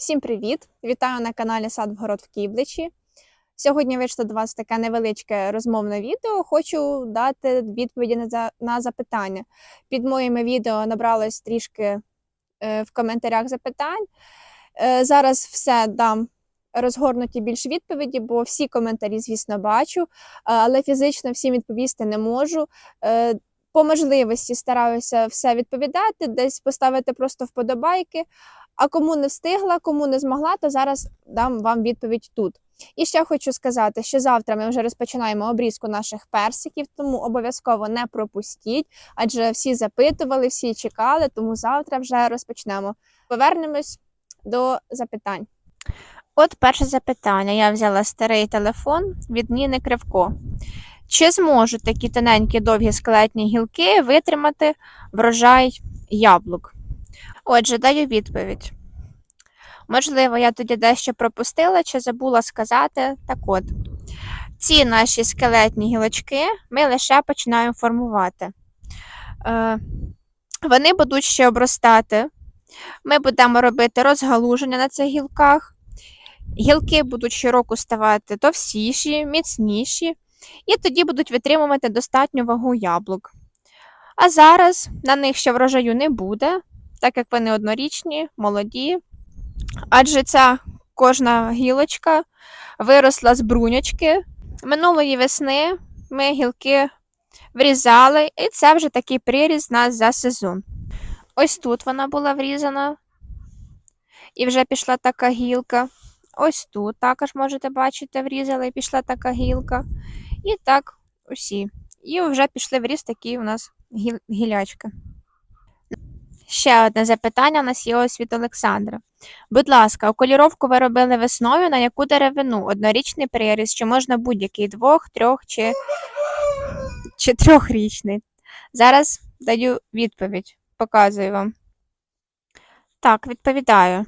Всім привіт! Вітаю на каналі Сад Вгород в Кібличі. Сьогодні вийшло до вас таке невеличке розмовне відео. Хочу дати відповіді на, за- на запитання. Під моїми відео набралось трішки е, в коментарях запитань. Е, зараз все дам розгорнуті більш відповіді, бо всі коментарі, звісно, бачу, е, але фізично всім відповісти не можу. По можливості стараюся все відповідати, десь поставити просто вподобайки. А кому не встигла, кому не змогла, то зараз дам вам відповідь тут. І ще хочу сказати, що завтра ми вже розпочинаємо обрізку наших персиків, тому обов'язково не пропустіть, адже всі запитували, всі чекали, тому завтра вже розпочнемо. Повернемось до запитань. От перше запитання. Я взяла старий телефон від Ніни Кривко. Чи зможуть такі тоненькі довгі скелетні гілки витримати врожай яблук? Отже, даю відповідь. Можливо, я тоді дещо пропустила чи забула сказати. Так от, ці наші скелетні гілочки ми лише починаємо формувати. Е, вони будуть ще обростати. Ми будемо робити розгалуження на цих гілках. Гілки будуть щороку ставати товстіші, міцніші, і тоді будуть витримувати достатню вагу яблук. А зараз на них ще врожаю не буде, так як вони однорічні, молоді. Адже ця кожна гілочка виросла з бруньочки. Минулої весни ми гілки врізали, і це вже такий приріз нас за сезон. Ось тут вона була врізана, і вже пішла така гілка. Ось тут також можете бачити, врізали і пішла така гілка. І так усі. І вже пішли в ріст такі у нас гілячки. Ще одне запитання у нас є ось від Олександра. Будь ласка, окуліровку ви робили весною на яку деревину? Однорічний приріз, чи можна будь-який двох, трьох чи, чи трьохрічний? Зараз даю відповідь, показую вам. Так, відповідаю.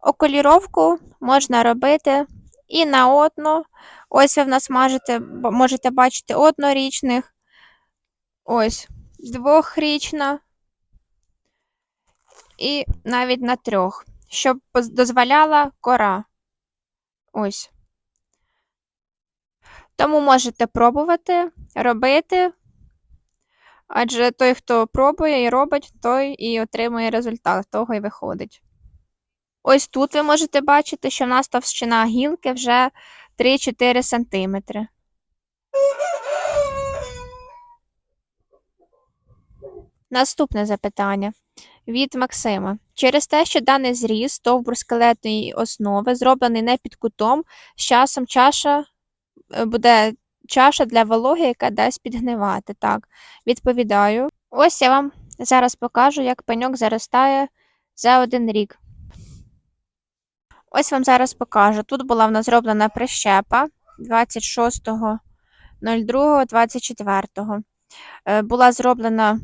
Окуліровку можна робити і на одну. Ось ви в нас можете, можете бачити однорічних. Ось двохрічна і навіть на трьох, щоб дозволяла кора. Ось. Тому можете пробувати, робити. Адже той, хто пробує і робить, той і отримує результат, того і виходить. Ось тут ви можете бачити, що в нас товщина гілки вже 3-4 см. Наступне запитання від Максима. Через те, що даний зріз стовбур скелетної основи зроблений не під кутом, з часом чаша е, буде чаша для вологи, яка дасть підгнивати. Так, відповідаю. Ось я вам зараз покажу, як пеньок заростає за один рік. Ось вам зараз покажу. Тут була в нас зроблена прищепа 26.02.24. Е, Була зроблена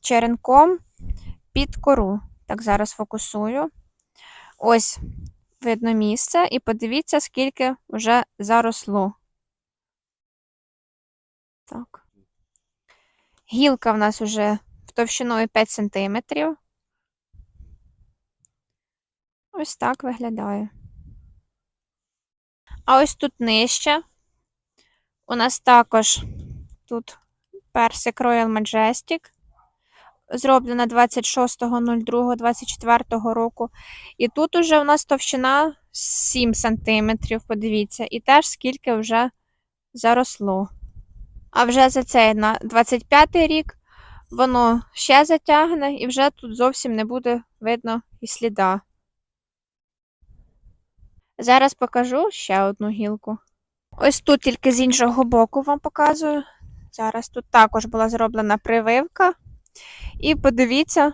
черенком під кору. Так, зараз фокусую. Ось видно місце, і подивіться, скільки вже заросло. Так. Гілка в нас вже товщиною 5 см. Ось так виглядає. А ось тут нижче. У нас також тут персик Royal Majestic зроблена 26.02.24 року. І тут уже у нас товщина 7 см, подивіться, і теж скільки вже заросло. А вже за цей на 25 рік воно ще затягне, і вже тут зовсім не буде видно і сліда. Зараз покажу ще одну гілку. Ось тут тільки з іншого боку вам показую. Зараз тут також була зроблена прививка. І подивіться,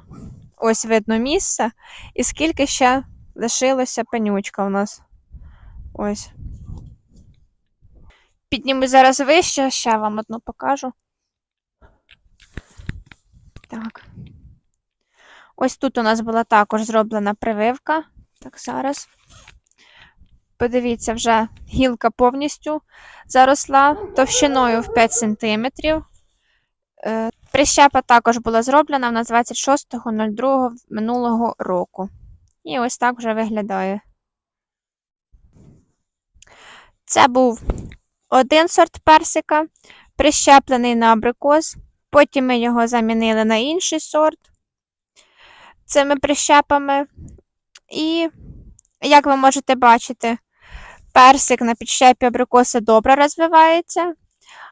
ось видно місце, і скільки ще лишилося пенючка у нас. Ось. Підніму зараз вище, ще вам одну покажу. Так. Ось тут у нас була також зроблена прививка. Так, зараз. Подивіться, вже гілка повністю заросла товщиною в 5 см. Прищепа також була зроблена в нас 26.02 минулого року. І ось так вже виглядає. Це був один сорт персика, прищеплений на абрикос. Потім ми його замінили на інший сорт цими прищепами. І, як ви можете бачити, персик на підщепі абрикоса добре розвивається.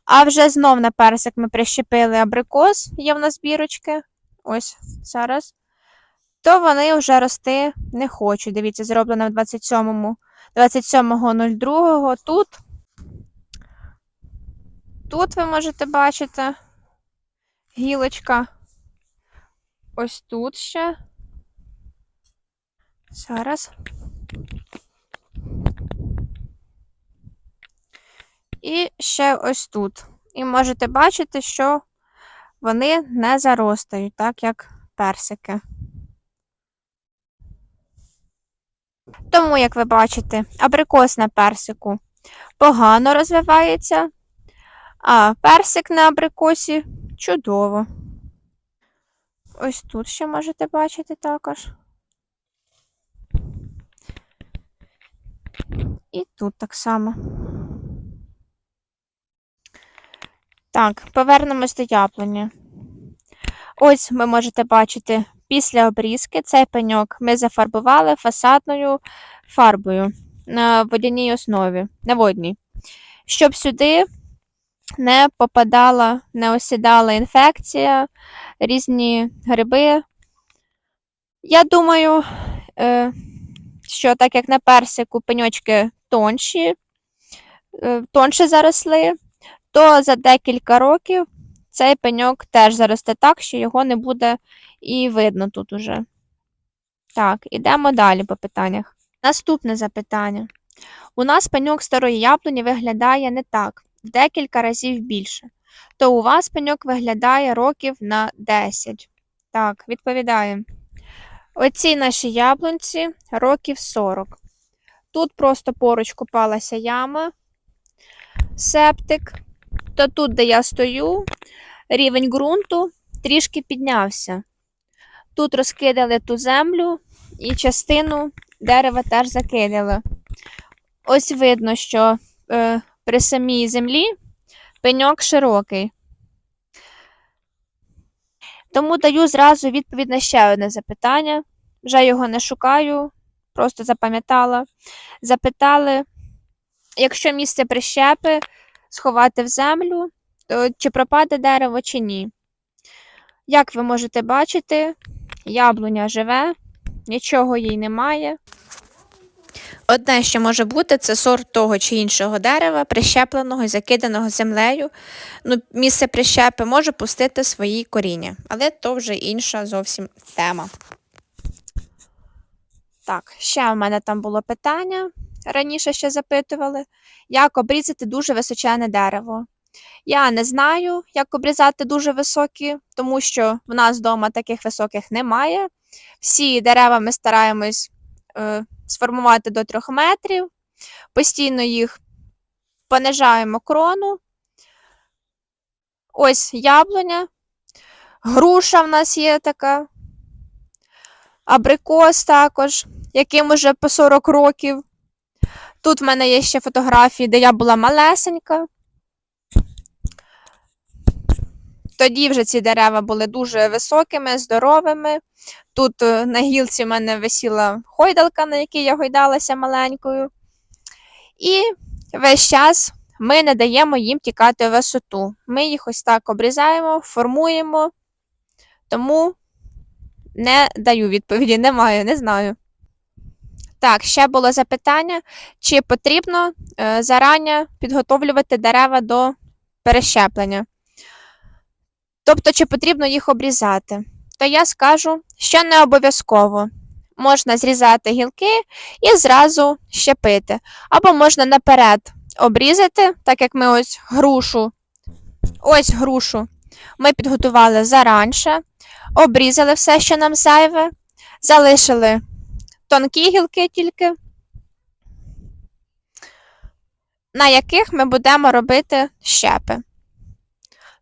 А вже знов на персик ми прищепили абрикос, є в нас бірочки. Ось зараз. То вони вже рости не хочуть. Дивіться, зроблено в 27 27.02. Тут. Тут ви можете бачити гілочка. Ось тут ще. Зараз. І ще ось тут. І можете бачити, що вони не заростають, так як персики. Тому, як ви бачите, абрикос на персику погано розвивається, а персик на абрикосі чудово. Ось тут ще можете бачити також. І тут так само. Так, повернемось до яблуні. Ось ви можете бачити, після обрізки цей пеньок ми зафарбували фасадною фарбою на водяній основі, на водній, щоб сюди не попадала, не осідала інфекція, різні гриби. Я думаю, е, що так як на персику пеньочки тонші, е, тонше заросли, то за декілька років цей пеньок теж заросте так, що його не буде і видно тут уже. Так, ідемо далі по питаннях. Наступне запитання. У нас пеньок старої яблуні виглядає не так, в декілька разів більше. То у вас пеньок виглядає років на 10. Так, відповідаємо. Оці наші яблунці років 40. Тут просто поруч купалася яма, септик. То тут, де я стою, рівень ґрунту трішки піднявся. Тут розкидали ту землю і частину дерева теж закидали. Ось видно, що е, при самій землі пеньок широкий. Тому даю зразу відповідь на ще одне запитання. Вже його не шукаю, просто запам'ятала. Запитали, якщо місце прищепи сховати в землю, то чи пропаде дерево, чи ні. Як ви можете бачити, яблуня живе, нічого їй немає. Одне, що може бути, це сорт того чи іншого дерева, прищепленого і закиданого землею. Ну, місце прищепи може пустити свої коріння, але то вже інша зовсім тема. Так, ще у мене там було питання, раніше ще запитували, як обрізати дуже височене дерево. Я не знаю, як обрізати дуже високі, тому що в нас вдома таких високих немає. Всі дерева ми стараємось е, сформувати до 3 метрів, постійно їх понижаємо крону. Ось яблуня, груша в нас є така, абрикос також, яким уже по 40 років. Тут в мене є ще фотографії, де я була малесенька. Тоді вже ці дерева були дуже високими, здоровими. Тут е, на гілці в мене висіла хойдалка, на якій я гойдалася маленькою. І весь час ми не даємо їм тікати в висоту. Ми їх ось так обрізаємо, формуємо, тому не даю відповіді, не маю, не знаю. Так, ще було запитання, чи потрібно е, зарані підготовлювати дерева до перещеплення. Тобто, чи потрібно їх обрізати? То я скажу, що не обов'язково. Можна зрізати гілки і зразу щепити. Або можна наперед обрізати, так як ми ось грушу. Ось грушу. Ми підготували заранше, обрізали все, що нам зайве, залишили тонкі гілки тільки, на яких ми будемо робити щепи.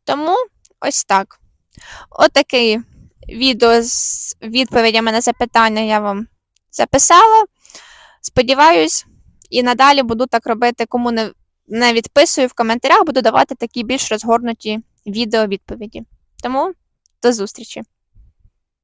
Тому ось так. Отакий відео з відповідями на запитання я вам записала. Сподіваюсь, і надалі буду так робити, кому не, не відписую в коментарях, буду давати такі більш розгорнуті відео відповіді. Тому до зустрічі!